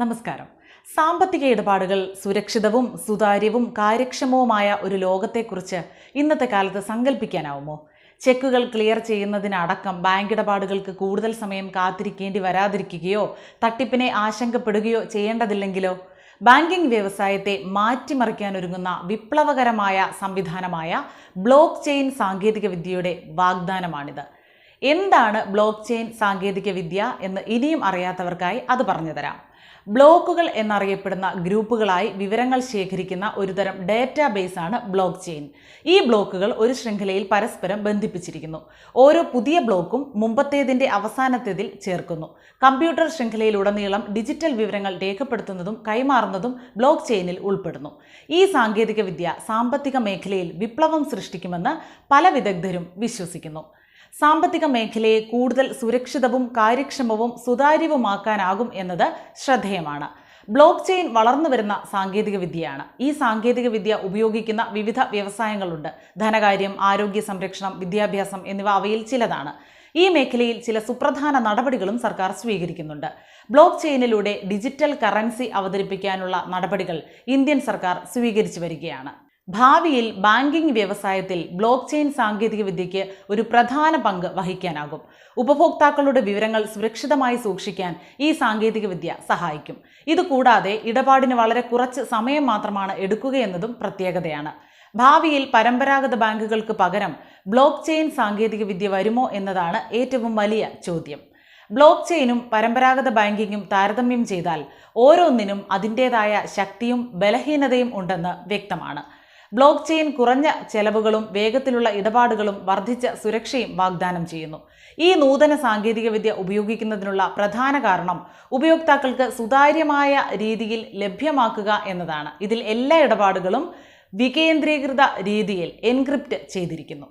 നമസ്കാരം. സാമ്പത്തിക ഇടപാടുകൾ സുരക്ഷിതവും സുതാര്യവും കാര്യക്ഷമവുമായ ഒരു ലോകത്തെക്കുറിച്ച് ഇന്നത്തെ കാലത്ത് സങ്കല്പിക്കാനാവുമോ ചെക്കുകൾ ക്ലിയർ ചെയ്യുന്നതിനടക്കം ബാങ്ക് ഇടപാടുകൾക്ക് കൂടുതൽ സമയം കാത്തിരിക്കേണ്ടി വരാതിരിക്കുകയോ തട്ടിപ്പിനെ ആശങ്കപ്പെടുകയോ ചെയ്യേണ്ടതില്ലെങ്കിലോ? ബാങ്കിംഗ് വ്യവസായത്തെ മാറ്റിമറിക്കാനൊരുങ്ങുന്ന വിപ്ലവകരമായ സംവിധാനമായ ബ്ലോക്ക് ചെയിൻ സാങ്കേതികവിദ്യയുടെ വാഗ്ദാനമാണിത്. എന്താണ് ബ്ലോക്ക് ചെയിൻ സാങ്കേതികവിദ്യ എന്ന് ഇനിയും അറിയാത്തവർക്കായി അത് പറഞ്ഞുതരാം ബ്ലോക്കുകൾ എന്നറിയപ്പെടുന്ന ഗ്രൂപ്പുകളായി വിവരങ്ങൾ ശേഖരിക്കുന്ന ഒരുതരം ഡേറ്റാബേസ് ആണ് ബ്ലോക്ക് ചെയിൻ ഈ ബ്ലോക്കുകൾ ഒരു ശൃംഖലയിൽ പരസ്പരം ബന്ധിപ്പിച്ചിരിക്കുന്നു. ഓരോ പുതിയ ബ്ലോക്കും മുമ്പത്തേതിന്റെ അവസാനത്തേതിൽ ചേർക്കുന്നു. കമ്പ്യൂട്ടർ ശൃംഖലയിലുടനീളം ഡിജിറ്റൽ വിവരങ്ങൾ രേഖപ്പെടുത്തുന്നതും കൈമാറുന്നതും ബ്ലോക്ക് ചെയിനിൽ ഉൾപ്പെടുന്നു. ഈ സാങ്കേതികവിദ്യ സാമ്പത്തിക മേഖലയിൽ വിപ്ലവം സൃഷ്ടിക്കുമെന്ന് പല വിദഗ്ധരും വിശ്വസിക്കുന്നു. സാമ്പത്തിക മേഖലയെ കൂടുതൽ സുരക്ഷിതവും കാര്യക്ഷമവും സുതാര്യവുമാക്കാനാകും എന്നത് ശ്രദ്ധേയമാണ്. ബ്ലോക്ക് ചെയിൻ വളർന്നു വരുന്ന സാങ്കേതിക വിദ്യയാണ്. ഈ സാങ്കേതിക വിദ്യ ഉപയോഗിക്കുന്ന വിവിധ വ്യവസായങ്ങളുണ്ട്. ധനകാര്യം ആരോഗ്യ സംരക്ഷണം വിദ്യാഭ്യാസം എന്നിവ അവയിൽ ചിലതാണ്. ഈ മേഖലയിൽ ചില സുപ്രധാന നടപടികളും സർക്കാർ സ്വീകരിക്കുന്നുണ്ട്. ബ്ലോക്ക് ചെയിനിലൂടെ ഡിജിറ്റൽ കറൻസി അവതരിപ്പിക്കാനുള്ള നടപടികൾ ഇന്ത്യൻ സർക്കാർ സ്വീകരിച്ചു വരികയാണ്. ഭാവിയിൽ ബാങ്കിംഗ് വ്യവസായത്തിൽ ബ്ലോക്ക് ചെയിൻ സാങ്കേതികവിദ്യയ്ക്ക് ഒരു പ്രധാന പങ്ക് വഹിക്കാനാകും. ഉപഭോക്താക്കളുടെ വിവരങ്ങൾ സുരക്ഷിതമായി സൂക്ഷിക്കാൻ ഈ സാങ്കേതികവിദ്യ സഹായിക്കും. ഇതുകൂടാതെ ഇടപാടിന് വളരെ കുറച്ച് സമയം മാത്രമാണ് എടുക്കുകയെന്നതും പ്രത്യേകതയാണ്. ഭാവിയിൽ പരമ്പരാഗത ബാങ്കുകൾക്ക് പകരം ബ്ലോക്ക് ചെയിൻ സാങ്കേതികവിദ്യ വരുമോ എന്നതാണ് ഏറ്റവും വലിയ ചോദ്യം. ബ്ലോക്ക് ചെയിനും പരമ്പരാഗത ബാങ്കിങ്ങും താരതമ്യം ചെയ്താൽ ഓരോന്നിനും അതിന്റേതായ ശക്തിയും ബലഹീനതയും ഉണ്ടെന്ന് വ്യക്തമാണ്. ബ്ലോക്ക് ചെയിൻ കുറഞ്ഞ ചെലവുകളും വേഗത്തിലുള്ള ഇടപാടുകളും വർദ്ധിച്ച സുരക്ഷയും വാഗ്ദാനം ചെയ്യുന്നു. ഈ നൂതന സാങ്കേതികവിദ്യ ഉപയോഗിക്കുന്നതിനുള്ള പ്രധാന കാരണം ഉപയോക്താക്കൾക്ക് സുതാര്യമായ രീതിയിൽ ലഭ്യമാക്കുക എന്നതാണ്. ഇതിൽ എല്ലാ ഇടപാടുകളും വികേന്ദ്രീകൃത രീതിയിൽ എൻക്രിപ്റ്റ് ചെയ്തിരിക്കുന്നു.